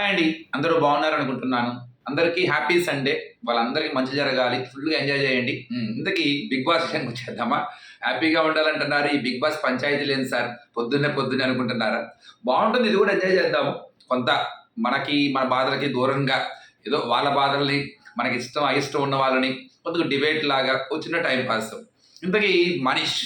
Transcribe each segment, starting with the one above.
And అండి. అందరూ బాగున్నారు అనుకుంటున్నాను. అందరికీ హ్యాపీ సండే. వాళ్ళందరికీ మంచి జరగాలి. ఫుల్గా ఎంజాయ్ చేయండి. ఇంతకీ బిగ్ బాస్ విషయానికి వచ్చేద్దామా? హ్యాపీగా ఉండాలంటున్నారు ఈ బిగ్ బాస్ పంచాయతీ లేదు సార్. పొద్దున్నే పొద్దున్నే అనుకుంటున్నారా? బాగుంటుంది. ఇది కూడా ఎంజాయ్ చేద్దాము. కొంత మనకి మన బాధలకి దూరంగా ఏదో వాళ్ళ బాధల్ని మనకి ఇష్టం అయిష్టం ఉన్న వాళ్ళని కొద్దిగా డిబేట్ లాగా వచ్చిన టైం పాస్. ఇంతకీ మనీష్.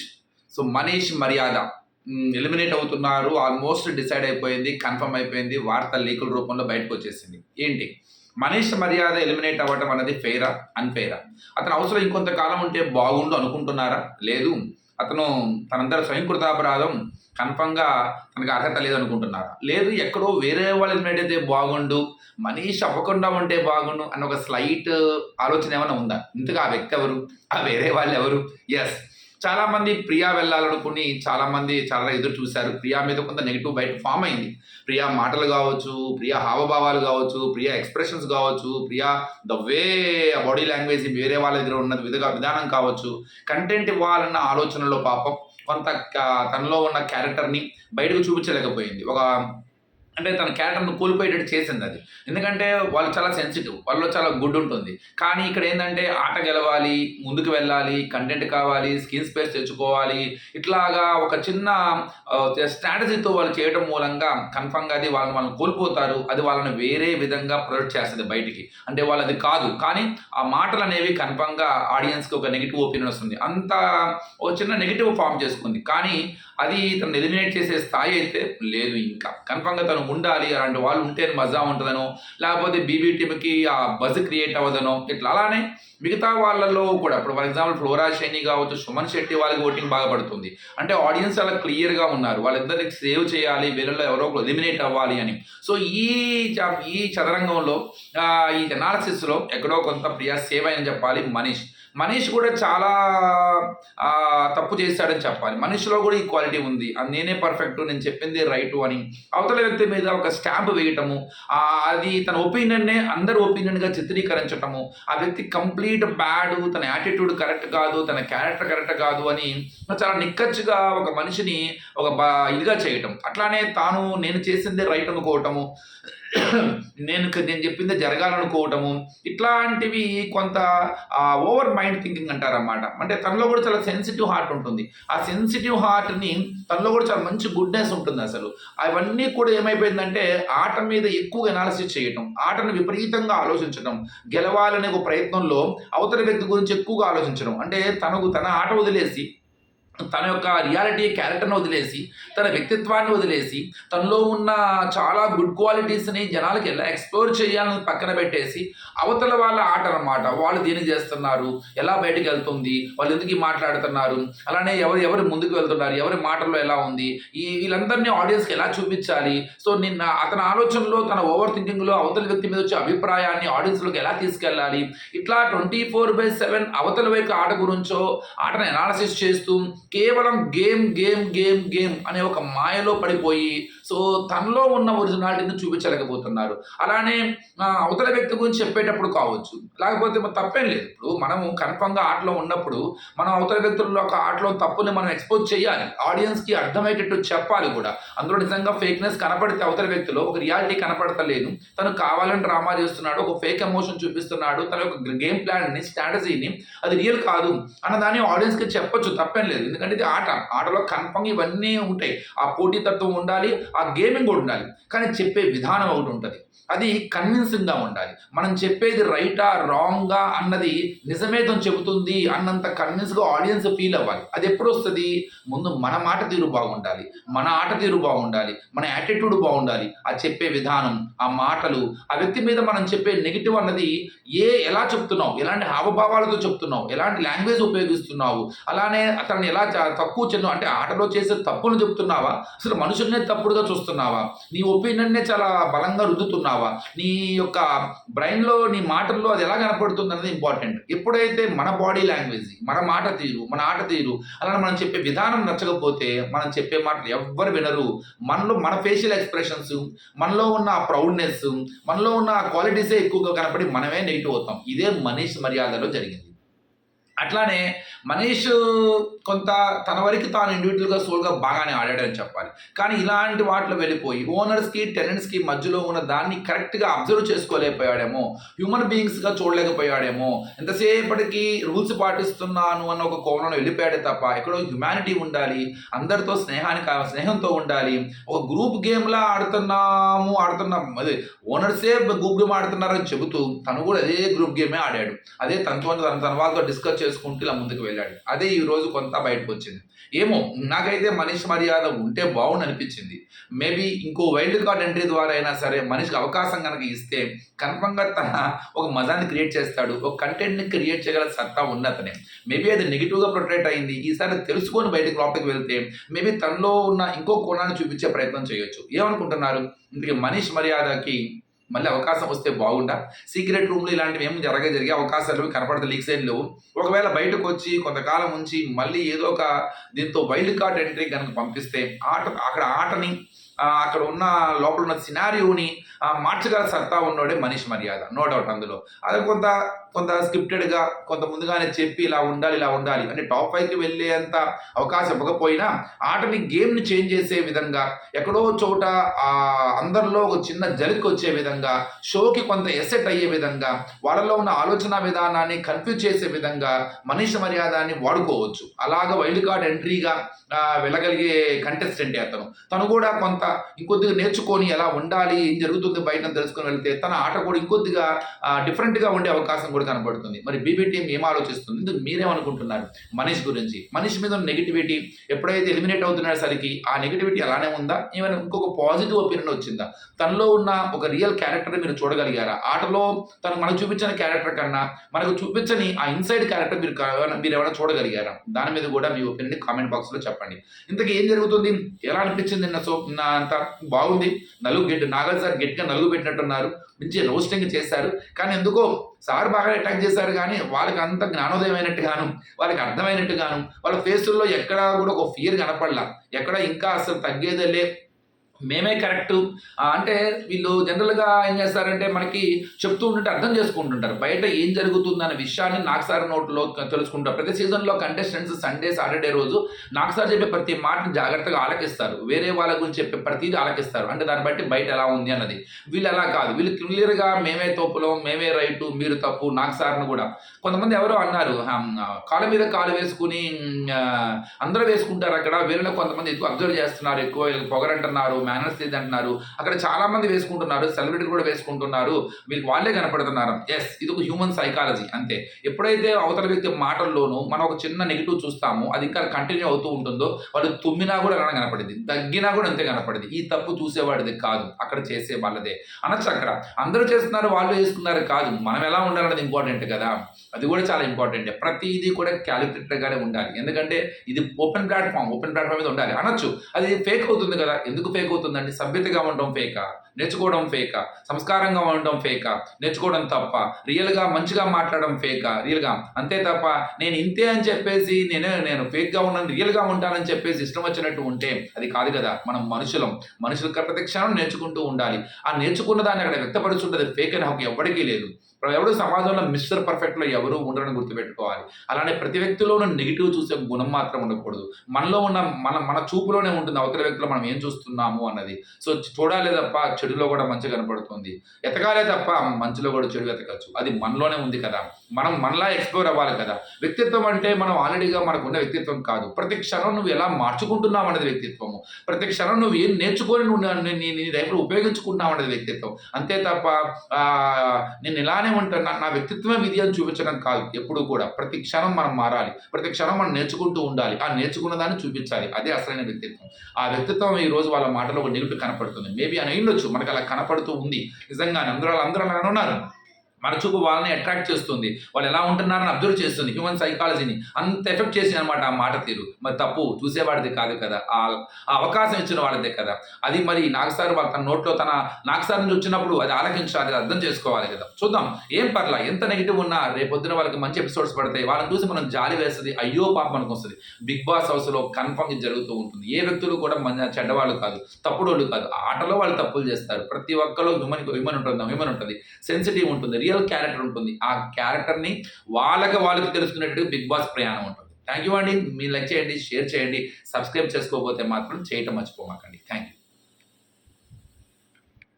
సో మనీష్ మర్యాద. ఎలిమినేట్ అవుతున్నారు ఆల్మోస్ట్ డిసైడ్ అయిపోయింది కన్ఫర్మ్ అయిపోయింది వార్త లీకుల రూపంలో బయటకు వచ్చేసింది. ఏంటి? మనీష్ మర్యాద ఎలిమినేట్ అవ్వటం అనేది ఫెయిరా అన్ఫెయిరా అతను అవసరం ఇంకొంతకాలం ఉంటే బాగుండు అనుకుంటున్నారా? లేదు. అతను తనందరూ స్వయంకృతాపరాధం కన్ఫర్మ్గా తనకు అర్హత లేదనుకుంటున్నారా? లేదు. ఎక్కడో వేరే వాళ్ళు ఎలిమినేట్ అయితే బాగుండు మనీష్ అవ్వకుండా ఉంటే బాగుండు అన్న ఒక స్లైట్ ఆలోచన ఏమైనా ఉందా? ఇంతగా ఆ వ్యక్తి ఎవరు? ఆ వేరే వాళ్ళు ఎవరు? ఎస్ చాలా మంది ప్రియా వెళ్ళాలనుకుని చాలా మంది చాలా ఎదురు చూశారు. ప్రియా మీద కొంత నెగిటివ్ బయట ఫామ్ అయింది. ప్రియా మాటలు కావచ్చు ప్రియా హావభావాలు కావచ్చు ప్రియా ఎక్స్ప్రెషన్స్ కావచ్చు Priya the way body language వేరే వాళ్ళ దగ్గర ఉన్న విధంగా విధానం కావచ్చు. కంటెంట్ ఇవ్వాలన్న ఆలోచనలో పాపం కొంత తనలో ఉన్న క్యారెక్టర్ని బయటకు చూపించలేకపోయింది. ఒక అంటే తన క్యారెక్టర్ను కోల్పోయేటట్టు చేసింది అది. ఎందుకంటే వాళ్ళు చాలా సెన్సిటివ్ వాళ్ళలో చాలా గుడ్ ఉంటుంది. కానీ ఇక్కడ ఏంటంటే ఆట గెలవాలి ముందుకు వెళ్ళాలి కంటెంట్ కావాలి స్కిన్ స్పేస్ తెచ్చుకోవాలి ఇట్లాగా ఒక చిన్న స్ట్రాటజీతో వాళ్ళు చేయడం మూలంగా కన్ఫర్మ్గా అది వాళ్ళని వాళ్ళని కోల్పోతారు. అది వాళ్ళని వేరే విధంగా ప్రొడక్ట్ చేస్తుంది బయటికి. అంటే వాళ్ళది కాదు. కానీ ఆ మాటలు అనేవి కన్ఫామ్గా ఆడియన్స్కి ఒక నెగిటివ్ ఒపీనియన్ వస్తుంది. అంత ఒక చిన్న నెగిటివ్ ఫామ్ చేసుకుంది. కానీ అది తను ఎలిమినేట్ చేసే స్థాయి అయితే లేదు ఇంకా. కన్ఫామ్గా తను ఉండాలి అలాంటి వాళ్ళు ఉంటే మజా ఉంటుందనో లేకపోతే బీబీ టీమ్కి ఆ బజ్ క్రియేట్ అవ్వదనో ఇట్లా అలానే మిగతా వాళ్ళలో కూడా ఇప్పుడు ఫర్ ఎగ్జాంపుల్ ఫ్లోరా షైని కావచ్చు సుమన్ శెట్టి వాళ్ళకి ఓటింగ్ బాగా పడుతుంది. అంటే ఆడియన్స్ అలా క్లియర్గా ఉన్నారు. వాళ్ళిద్దరికి సేవ్ చేయాలి వీళ్ళలో ఎవరో ఒకరు ఎలిమినేట్ అవ్వాలి అని. సో ఈ ఈ చదరంగంలో ఈ అనాలసిస్లో ఎక్కడో కొంత ప్రియా సేవ్ అని చెప్పాలి మనీష్. మనీష్ కూడా చాలా తప్పు చేశాడని చెప్పాలి. మనిషిలో కూడా ఈ క్వాలిటీ ఉంది. అది నేనే పర్ఫెక్ట్ నేను చెప్పింది రైటు అని. అవతల వ్యక్తి మీద ఒక స్టాంప్ వేయటము అది తన ఒపీనియన్నే అందరి ఒపీనియన్గా చిత్రీకరించటము ఆ వ్యక్తి కంప్లీట్ బ్యాడ్ తన యాటిట్యూడ్ కరెక్ట్ కాదు తన క్యారెక్టర్ కరెక్ట్ కాదు అని చాలా నిక్కచ్చుగా ఒక మనిషిని ఒక బా ఇదిగా చేయటం. అట్లానే తాను నేను చేసిందే రైట్ అనుకోవటము నేను నేను చెప్పింది జరగాలనుకోవటము ఇట్లాంటివి కొంత ఓవర్ మైండ్ థింకింగ్ అంటారన్నమాట. అంటే తనలో కూడా చాలా సెన్సిటివ్ హార్ట్ ఉంటుంది. ఆ సెన్సిటివ్ హార్ట్ని తనలో కూడా చాలా మంచి గుడ్నెస్ ఉంటుంది అసలు. అవన్నీ కూడా ఏమైపోయిందంటే ఆట మీద ఎక్కువ ఎనాలిసిస్ చేయటం ఆటను విపరీతంగా ఆలోచించడం గెలవాలనే ఒక ప్రయత్నంలో అవతల వ్యక్తి గురించి ఎక్కువగా ఆలోచించడం అంటే తనకు తన ఆట వదిలేసి తన యొక్క రియాలిటీ క్యారెక్టర్ని వదిలేసి తన వ్యక్తిత్వాన్ని వదిలేసి తనలో ఉన్న చాలా గుడ్ క్వాలిటీస్ని జనాలకి ఎలా ఎక్స్ప్లోర్ చేయాలని పక్కన పెట్టేసి అవతల వాళ్ళ ఆట అనమాట వాళ్ళు దేని చేస్తున్నారు ఎలా బయటకు వెళ్తుంది వాళ్ళు ఎందుకు మాట్లాడుతున్నారు అలానే ఎవరు ఎవరు ముందుకు వెళ్తున్నారు ఎవరి మాటల్లో ఎలా ఉంది ఈ వీళ్ళందరినీ ఆడియన్స్కి ఎలా చూపించాలి? సో నిన్న అతని ఆలోచనలో తన ఓవర్ థింకింగ్లో అవతల వ్యక్తి మీద వచ్చే అభిప్రాయాన్ని ఆడియన్స్లోకి ఎలా తీసుకెళ్ళాలి? ఇట్లా ట్వంటీ ఫోర్ బై సెవెన్ అవతల వైపు ఆట గురించో ఆటను ఎనాలసిస్ చేస్తూ కేవలం గేమ్ గేమ్ గేమ్ గేమ్ అనే ఒక మాయలో పడిపోయి సో తనలో ఉన్న ఒరిజినాలిటీని చూపించలేకపోతున్నారు. అలానే అవతల వ్యక్తి గురించి చెప్పేటప్పుడు కావచ్చు. లేకపోతే మరి తప్పేం లేదు. ఇప్పుడు మనము కన్ఫర్మ్గా ఆటలో ఉన్నప్పుడు మనం అవతల వ్యక్తుల్లో ఒక ఆటలో తప్పుని మనం ఎక్స్పోజ్ చేయాలి. ఆడియన్స్కి అర్థమయ్యేటట్టు చెప్పాలి కూడా. అందులో నిజంగా ఫేక్నెస్ కనపడితే అవతల వ్యక్తిలో ఒక రియాలిటీ కనపడతలేదు. తను కావాలని డ్రామా చేస్తున్నాడు ఒక ఫేక్ ఎమోషన్ చూపిస్తున్నాడు తన యొక్క గేమ్ ప్లాన్ని స్ట్రాటజీని అది రియల్ కాదు అన్నదాన్ని ఆడియన్స్కి చెప్పొచ్చు. తప్పేం లేదు. ఎందుకంటే ఇది ఆట. ఆటలో కన్ఫర్మ్ ఇవన్నీ ఉంటాయి. ఆ పోటీతత్వం ఉండాలి ఆ గేమింగ్ కూడా ఉండాలి. కానీ చెప్పే విధానం ఒకటి ఉంటుంది. అది కన్విన్సింగ్గా ఉండాలి. మనం చెప్పేది రైటా రాంగా అన్నది నిజమే తను చెబుతుంది అన్నంత కన్విన్స్గా ఆడియన్స్ ఫీల్ అవ్వాలి. అది ఎప్పుడు వస్తుంది? ముందు మన మాట తీరు బాగుండాలి. మన ఆట తీరు బాగుండాలి. మన యాటిట్యూడ్ బాగుండాలి. ఆ చెప్పే విధానం ఆ మాటలు ఆ వ్యక్తి మీద మనం చెప్పే నెగిటివ్ అన్నది ఏ ఎలా చెప్తున్నావు? ఎలాంటి హావభావాలతో చెప్తున్నావు? ఎలాంటి లాంగ్వేజ్ ఉపయోగిస్తున్నావు? అలానే అతన్ని ఎలా తక్కువ చిన్న అంటే ఆటలో చేసే తప్పును చెప్తున్నావా? అసలు మనుషుల్నే తప్పుడుగా చూస్తున్నావా? నీ ఒపీనియన్నే చాలా బలంగా రుద్దుతున్నావు? నీ యొక్క బ్రెయిన్లో నీ మాటల్లో అది ఎలా కనపడుతుంది అనేది ఇంపార్టెంట్. ఎప్పుడైతే మన బాడీ లాంగ్వేజ్ మన మాట తీరు మన ఆట తీరు అలా మనం చెప్పే విధానం నచ్చకపోతే మనం చెప్పే మాటలు ఎవ్వరు వినరు. మనలో మన ఫేషియల్ ఎక్స్ప్రెషన్స్ మనలో ఉన్న ఆ ప్రౌడ్నెస్ మనలో ఉన్న ఆ క్వాలిటీసే ఎక్కువగా కనపడి మనమే నెగిటివ్ అవుతాం. ఇదే మనీష్ మర్యాదలో జరిగింది. అట్లానే మనీష్ కొంత తన వరకు తాను ఇండివిజువల్గా సోల్గా బాగానే ఆడాడని చెప్పాలి. కానీ ఇలాంటి వాటిలో వెళ్ళిపోయి ఓనర్స్కి టెనెంట్స్కి మధ్యలో ఉన్న దాన్ని కరెక్ట్గా అబ్జర్వ్ చేసుకోలేకపోయాడేమో హ్యూమన్ బీయింగ్స్గా చూడలేకపోయాడేమో ఎంతసేపటికి రూల్స్ పాటిస్తున్నాను అన్న ఒక కోణంలో వెళ్ళిపోయాడే తప్ప ఎక్కడో హ్యుమానిటీ ఉండాలి అందరితో స్నేహానికి స్నేహంతో ఉండాలి ఒక గ్రూప్ గేమ్లా ఆడుతున్నాము ఆడుతున్నాం అదే ఓనర్సే గ్రూప్ గేమ్ ఆడుతున్నారని చెబుతూ తను కూడా అదే గ్రూప్ గేమే ఆడాడు. అదే తనతో తన తన వాళ్ళతో డిస్కస్ చేసుకుంటూ ఇలా ముందుకు వెళ్ళాడు. అదే ఈరోజు కొంత అంతా బయటకు వచ్చింది ఏమో నాకైతే మనిషి మర్యాద ఉంటే బాగుండు అనిపించింది మేబీ ఇంకో వైల్డ్ కార్డ్ ఎంట్రీ ద్వారా అయినా సరే మనిషికి అవకాశం కనుక ఇస్తే కన్ఫర్మ్గా తన ఒక మజాన్ని క్రియేట్ చేస్తాడు ఒక కంటెంట్ని క్రియేట్ చేయగల సత్తా ఉంది అతనే. మేబీ అది నెగిటివ్గా ప్రొటెక్ట్ అయింది ఈసారి తెలుసుకొని బయటకు లోపలికి వెళ్తే మేబీ తనలో ఉన్న ఇంకో కోణాన్ని చూపించే ప్రయత్నం చేయొచ్చు. ఏమనుకుంటున్నారు? ఇందుకే మనీష్ మర్యాదకి మళ్ళీ అవకాశం వస్తే బాగుండా సీక్రెట్ రూమ్లు ఇలాంటివి ఏం జరగ జరిగే అవకాశాలు కనపడతాయి లీక్ ఏం లేవు. ఒకవేళ బయటకు వచ్చి కొంతకాలం ఉంచి మళ్ళీ ఏదో ఒక దీంతో వైల్డ్ కార్డ్ ఎంట్రీ కనుక పంపిస్తే ఆట అక్కడ ఆటని అక్కడ ఉన్న లోపల ఉన్న సినారియోని మార్చగల సత్తా ఉన్నోడే మనిషి మర్యాద. నో డౌట్ అందులో. అది కొంత కొంత స్క్రిప్టెడ్గా కొంత ముందుగానే చెప్పి ఇలా ఉండాలి ఇలా ఉండాలి అంటే టాప్ ఫైవ్కి వెళ్ళేంత అవకాశం ఇవ్వకపోయినా ఆటని గేమ్ని చేంజ్ చేసే విధంగా ఎక్కడో చోట అందరిలో ఒక చిన్న జలికి వచ్చే విధంగా షోకి కొంత ఎసెట్ అయ్యే విధంగా వాళ్ళలో ఉన్న ఆలోచన విధానాన్ని కన్ఫ్యూజ్ చేసే విధంగా మనిషి మర్యాదాన్ని వాడుకోవచ్చు. అలాగ వైల్డ్ కార్డ్ ఎంట్రీగా వెళ్ళగలిగే కంటెస్టెంట్ అతను. తను కూడా కొంత ఇంకొద్దిగా నేర్చుకొని ఎలా ఉండాలి ఏం జరుగుతుంది బయట తెలుసుకొని వెళ్తే తన ఆట కూడా ఇంకొద్దిగా డిఫరెంట్గా ఉండే అవకాశం కూడా కనబడుతుంది. మరి బీబీ టీం ఏం ఆలోచిస్తుంది? ఇందుకు మీరేమనుకుంటున్నారు? మనీష్ గురించి. మనీష్ మీద ఉన్న నెగిటివిటీ ఎప్పుడైతే ఎలిమినేట్ అవుతున్నాడు సరికి ఆ నెగిటివిటీ అలానే ఉందా? ఏమైనా ఇంకొక పాజిటివ్ ఒపీనియన్ వచ్చిందా? తనలో ఉన్న ఒక రియల్ క్యారెక్టర్ మీరు చూడగలిగారా? ఆటలో తను మనకు చూపించిన క్యారెక్టర్ కన్నా మనకు చూపించని ఆ ఇన్సైడ్ క్యారెక్టర్ మీరు మీరు ఏమైనా చూడగలిగారా? దాని మీద కూడా మీ ఒపీనియన్ కామెంట్ బాక్స్లో చెప్పండి. ఇంతకీ ఏం జరుగుతుంది? ఎలా అనిపించింది నిన్న సో నా అంత? బాగుంది. నలుగు గెట్ నాగల్ సార్ గట్టిగా నలుగు పెట్టినట్టున్నారు. మంచి రోస్టింగ్ చేశారు. కానీ ఎందుకో సార్ బాగా అటాక్ చేశారు కానీ వాళ్ళకి అంత జ్ఞానోదయమైనట్టుగాను వాళ్ళకి అర్థమైనట్టుగాను వాళ్ళ ఫేసుల్లో ఎక్కడా కూడా ఒక ఫియర్ కనపడలా. ఎక్కడ ఇంకా అసలు తగ్గేదేలే మేమే కరెక్ట్. అంటే వీళ్ళు జనరల్గా ఏం చేస్తారంటే మనకి చెప్తూ ఉంటుంటే అర్థం చేసుకుంటుంటారు. బయట ఏం జరుగుతుందన్న విషయాన్ని నాకు నోట్లో తెలుసుకుంటారు ప్రతి సీజన్లో కంటెస్టెంట్స్ సండే సాటర్డే రోజు నాకు చెప్పే ప్రతి మాటని జాగ్రత్తగా ఆలకిస్తారు. వేరే వాళ్ళ గురించి చెప్పే ప్రతిదీ ఆలకిస్తారు. అంటే దాన్ని బట్టి బయట ఎలా ఉంది అన్నది. వీళ్ళు అలా కాదు. వీళ్ళు క్లియర్గా మేమే తప్పులం మేమే రైటు మీరు తప్పు నాగసార్ను కూడా. కొంతమంది ఎవరో అన్నారు కాళ్ళ మీద కాలు వేసుకుని అందరూ వేసుకుంటారు అక్కడ. వీళ్ళలో కొంతమంది ఎక్కువ అబ్జర్వ్ చేస్తున్నారు ఎక్కువ వీళ్ళకి పొగరంటున్నారు మేనర్స్ లేదంటున్నారు. అక్కడ చాలా మంది వేసుకుంటున్నారు సెలబ్రిటీలు కూడా వేసుకుంటున్నారు. వీళ్ళకి వాళ్ళే కనపడుతున్నారు. ఎస్ ఇది ఒక హ్యూమన్ సైకాలజీ అంతే. ఎప్పుడైతే అవతల వ్యక్తి మాటల్లోనూ మనం ఒక చిన్న నెగిటివ్ చూస్తామో అది ఇంకా కంటిన్యూ అవుతూ ఉంటుందో వాళ్ళు తుమ్మినా కూడా అలానే కనపడింది. తగ్గినా కూడా అంతే కనపడింది. ఈ తప్పు చూసేవాడిది కాదు. అక్కడ చేసే వాళ్ళదే. అనొచ్చు అక్కడ అందరూ చేస్తున్నారు వాళ్ళు వేసుకున్నారు కాదు. మనం ఎలా ఉండాలన్నది ఇంపార్టెంట్ కదా. అది కూడా చాలా ఇంపార్టెంట్ ప్రతిదీ కూడా క్యాలిక్యులేటర్గానే ఉండాలి. ఎందుకంటే ఇది ఓపెన్ ప్లాట్ఫామ్ ఓపెన్ ప్లాట్ఫామ్ మీద ఉండాలి. అనొచ్చు. అది ఫేక్ అవుతుంది కదా. ఎందుకు ఫేక్ అయిపోతుందండి సభ్యతగా ఉండడం ఫేక? నేర్చుకోవడం ఫేక? సంస్కారంగా ఉండడం ఫేక? నేర్చుకోవడం తప్ప? రియల్గా మంచిగా మాట్లాడడం ఫేక? రియల్గా. అంతే తప్ప నేను ఇంతే అని చెప్పేసి నేను నేను ఫేక్గా ఉన్నాను రియల్గా ఉంటానని చెప్పేసి ఇష్టం వచ్చినట్టు ఉంటే అది కాదు కదా? మనం మనుషులం. మనుషుల ప్రతి క్షణం నేర్చుకుంటూ ఉండాలి. ఆ నేర్చుకున్న దాన్ని అక్కడ వ్యక్తపరుచుంటే ఫేక్ అని హక్కు ఎవరికీ లేదు. ఎవరు సమాజంలో మిస్టర్ పర్ఫెక్ట్లో ఎవరు ఉండరని గుర్తుపెట్టుకోవాలి. అలానే ప్రతి వ్యక్తిలోనూ నెగిటివ్ చూసే గుణం మాత్రం ఉండకూడదు. మనలో ఉన్న మన మన చూపులోనే ఉంటుంది. అవతల వ్యక్తిలో మనం ఏం చూస్తున్నాము అన్నది. సో చూడాలే తప్ప చెడులో కూడా మంచి కనపడుతుంది. ఎతకాలే తప్ప మంచిలో కూడా చెడు ఎతకచ్చు అది మనలోనే ఉంది కదా. మనం మనలా ఎక్స్ప్లోర్ అవ్వాలి కదా. వ్యక్తిత్వం అంటే మనం ఆల్రెడీగా మనకు ఉన్న వ్యక్తిత్వం కాదు. ప్రతి క్షణం నువ్వు ఎలా మార్చుకుంటున్నావు అనేది వ్యక్తిత్వము. ప్రతి క్షణం నువ్వు ఏం నేర్చుకొని నువ్వు నీ- నీ లైఫ్లో ఉపయోగించుకుంటున్నావు అనేది వ్యక్తిత్వం. అంతే తప్ప నేను ఇలానే ఉంటాను నా- నా వ్యక్తిత్వమే విధి అని చూపించడం కాదు. ఎప్పుడు కూడా. ప్రతి క్షణం మనం మారాలి. ప్రతి క్షణం మనం నేర్చుకుంటూ ఉండాలి. ఆ నేర్చుకున్న దాన్ని చూపించాలి. అదే అసలైన వ్యక్తిత్వం. ఆ వ్యక్తిత్వం ఈ రోజు వాళ్ళ మాటలో ఒక నిలిపి కనపడుతుంది. మేబీ అని అయ్యుండొచ్చు మనకు అలా కనపడుతూ ఉంది. నిజంగానే అందరూ అందరూ అలానే ఉన్నారు. మన చూపు వాళ్ళని అట్రాక్ట్ చేస్తుంది. వాళ్ళు ఎలా ఉంటున్నారని అబ్జర్వ్ చేస్తుంది హ్యూమన్ సైకాలజీని అంత ఎఫెక్ట్ చేసింది అనమాట ఆ మాట తీరు. మరి తప్పు చూసేవాడిది కాదు కదా. ఆ ఆ అవకాశం ఇచ్చిన వాళ్ళదే కదా. అది మరి నాగసార్ వాళ్ళ తన నోట్లో తన నాగసార్ నుంచి వచ్చినప్పుడు అది ఆలకించాలి అది అర్థం చేసుకోవాలి కదా. చూద్దాం. ఏం పర్లా? ఎంత నెగిటివ్ ఉన్నా రేపొద్దున వాళ్ళకి మంచి ఎపిసోడ్స్ పడతాయి. వాళ్ళని చూసి మనం జాలి వేస్తుంది. అయ్యో పాపం అనుకొస్తుంది. బిగ్ బాస్ హౌస్లో కన్ఫర్మ్ జరుగుతూ ఉంటుంది. ఏ వ్యక్తులు కూడా మన చెడ్డవాళ్ళు కాదు. తప్పుడు వాళ్ళు కాదు. ఆటలో వాళ్ళు తప్పులు చేస్తారు. ప్రతి ఒక్కరు హ్యూమన్ హ్యూమన్ ఉంటుంది. హ్యూమన్ ఉంటుంది. సెన్సిటివ్ ఉంటుంది. రియల్ రియల్ క్యారెక్టర్ ఉంటుంది. ఆ క్యారెక్టర్ని వాళ్ళకి వాళ్ళకి తెలుసుకునేటట్టు బిగ్ బాస్ ప్రయాణం ఉంటుంది. థ్యాంక్ యూ అండి. మీరు లైక్ చేయండి షేర్ చేయండి సబ్స్క్రైబ్ చేసుకోకపోతే మాత్రం చేయటం మర్చిపోమాకండి. Thank you